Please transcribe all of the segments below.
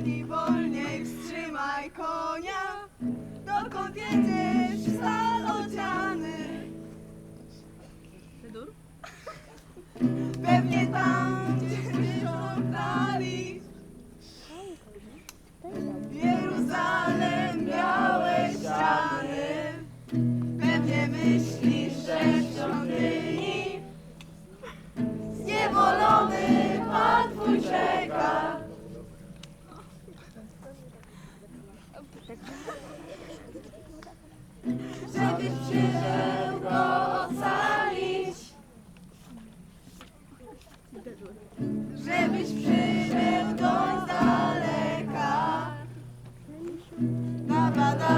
Wolniej, wolniej wstrzymaj konia, dokąd jedziesz stal odziany. Pewnie tam, gdzie wyszło dali. Jeruzalem, białe ściany. Pewnie myślisz, że w świątyni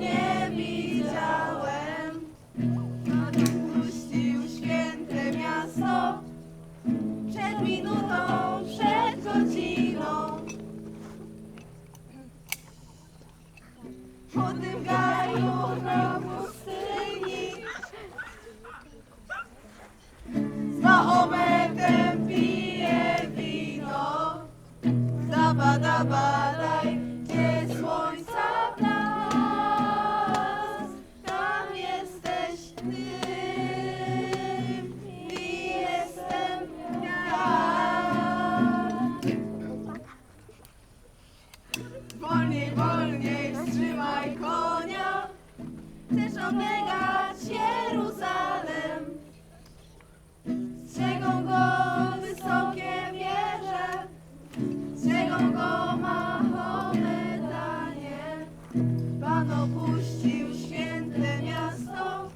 Nie widziałem. Puścił święte miasto przed minutą, przed godziną. Po tym gaju obiegać Jeruzalem. Strzegą go wysokie wieże, strzegą go Mahomedanie. Pan opuścił święte miasto,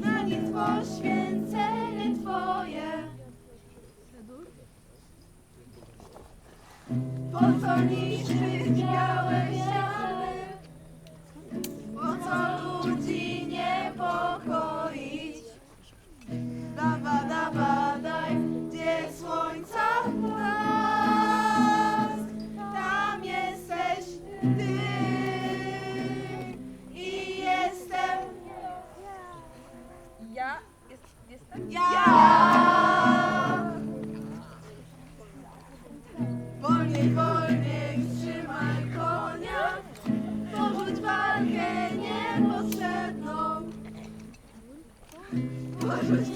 na nic poświęcenie Twoje. Po co niszczyć białe ściany? Ty i jestem Ja jest, jestem? ja. Wolniej, wolniej wstrzymaj konia, porzuć walkę niepotrzebną. Porzuć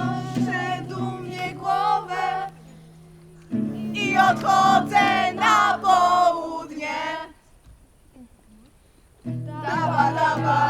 podnoszę dumnie głowę i odchodzę na południe. Dawa, dawa,